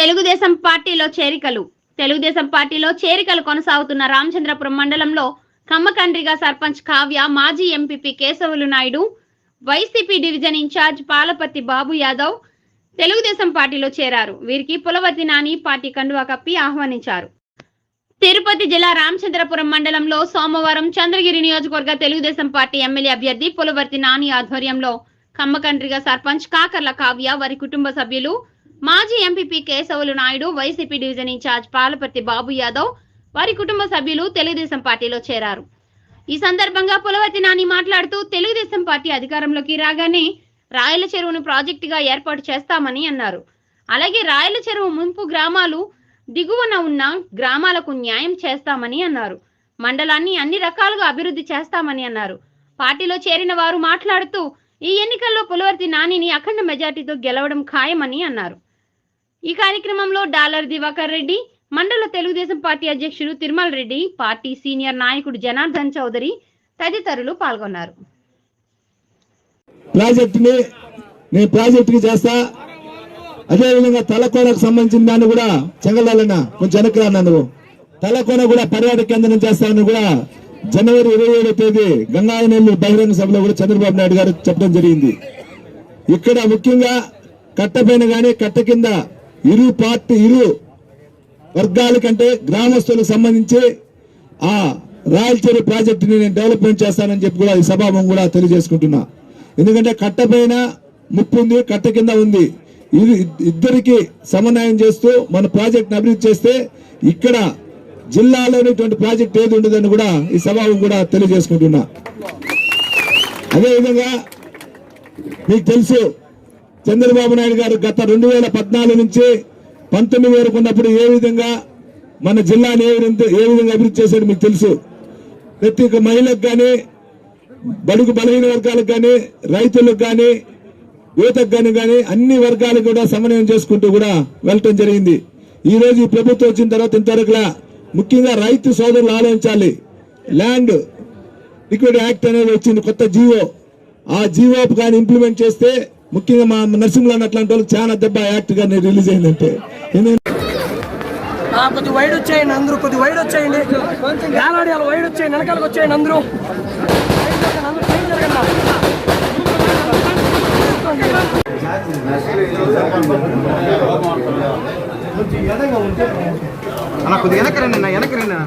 తెలుగుదేశం పార్టీలో చేరికలు తెలుగుదేశం పార్టీలో చేరికలు కొనసాగుతున్న రామచంద్రపురం మండలంలో కమ్మకండ్రిగా సర్పంచ్ కావ్య మాజీ MPP Keshavulu Naidu YCP division incharge Palapathi Babu Yadav Telugu Desam పార్టీలో చేరారు. వీరికి పులవర్తి నాని పార్టీ కండువా కప్పి ఆహ్వానించారు. తిరుపతి జిల్లా రామచంద్రపురం మండలంలో సోమవారం చంద్రగిరి నియోజకవర్గ తెలుగుదేశం పార్టీ ఎమ్మెల్యే అభ్యర్థి పులవర్తి నాని ఆధ్వర్యంలో కమ్మకండ్రిగా సర్పంచ్ కాకర్ల కావ్య వారి కుటుంబ సభ్యులు మాజీ MPP Keshavulu Naidu YCP division incharge Palaparthi Babu Yadav వారి కుటుంబ సభ్యులు తెలుగుదేశం పార్టీలో చేరారు. ఈ సందర్భంగా పులవర్తి నాని మాట్లాడుతూ తెలుగుదేశం పార్టీ అధికారంలోకి రాగానే రాయల చెరువును ప్రాజెక్టుగా ఏర్పాటు చేస్తామని అన్నారు. అలాగే రాయల చెరువు ముంపు గ్రామాలు దిగువన ఉన్న గ్రామాలకు న్యాయం చేస్తామని అన్నారు. మండలాన్ని అన్ని రకాలుగా అభివృద్ధి చేస్తామని అన్నారు. పార్టీలో చేరిన వారు మాట్లాడుతూ ఈ ఎన్నికల్లో పులవర్తి నానిని అఖండ మెజార్టీతో గెలవడం ఖాయమని అన్నారు. ఈ కార్యక్రమంలో డాలర్ దివాకర్ రెడ్డి మండల తెలుగుదేశం పార్టీ అధ్యక్షుడు తిరుమల రెడ్డి పార్టీ సీనియర్ నాయకుడు జనార్దన్ చౌదరి తదితరులు పాల్గొన్నారు. ప్రాజెక్టుని నేను ప్రాజెక్టుకి చేస్తా. అదేవిధంగా తలకోనకు సంబంధించిన దాన్ని కూడా చెంగళాలన్న కొంచెం వెనక్కి రా నువ్వు తలకోన కూడా పర్యాటక కేంద్రం చేస్తానని కూడా జనవరి ఇరవై ఏడో తేదీ గంగానెల్లి బహిరంగ సభలో కూడా చంద్రబాబు నాయుడు గారు చెప్పడం జరిగింది. ఇక్కడ ముఖ్యంగా కట్టపైన కానీ కట్ట కింద ఇరు పార్టీ ఇరు వర్గాల కంటే గ్రామస్తులకు సంబంధించి ఆ రాయలచేరు ప్రాజెక్టుని నేను డెవలప్మెంట్ చేస్తానని చెప్పి కూడా ఈ సభాభం కూడా తెలియజేసుకుంటున్నా. ఎందుకంటే కట్ట పైన ముప్పు ఉంది కట్ట కింద ఉంది. ఇది ఇద్దరికి సమన్వయం చేస్తూ మన ప్రాజెక్ట్ని అభివృద్ధి చేస్తే ఇక్కడ జిల్లాలోనేటువంటి ప్రాజెక్ట్ ఏది ఉండదని కూడా ఈ సభాభం కూడా తెలియజేసుకుంటున్నా. అదేవిధంగా మీకు తెలుసు చంద్రబాబు నాయుడు గారు గత రెండు వేల పద్నాలుగు నుంచి పంతొమ్మిది వరకు ఉన్నప్పుడు ఏ విధంగా మన జిల్లాని ఏ విధంగా ఏ విధంగా అభివృద్ధి చేశాడు మీకు తెలుసు. ప్రతి ఒక్క మహిళకు కానీ బడుగు బలహీన వర్గాలకు కానీ రైతులకు కానీ యువతకు కానీ కానీ అన్ని వర్గాలకు కూడా సమన్వయం చేసుకుంటూ కూడా వెళ్ళటం జరిగింది. ఈ రోజు ఈ ప్రభుత్వం వచ్చిన తర్వాత ఇంతవరకులా ముఖ్యంగా రైతు సోదరులు ఆలోచించాలి. ల్యాండ్ లిక్విడ్ యాక్ట్ అనేది వచ్చింది కొత్త జీవో. ఆ జీవో కానీ ఇంప్లిమెంట్ చేస్తే ముఖ్యంగా మా నరసింహులు అట్లాంటి వాళ్ళకి చాలా దెబ్బ యాక్ట్ కానీ రిలీజ్ అయిందంటే. కొద్ది వైడ్ వచ్చేయండి అందరూ కొద్ది వైడ్ వచ్చేయండి. గాలాడి అలా వైడ్ వచ్చేయండి వెనకాలకు వచ్చేయండి అందరూ. అన్న కొద్దిగా వెనక్కి రండి అన్న వెనక్కి రండి అన్న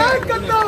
నాయకత్వం!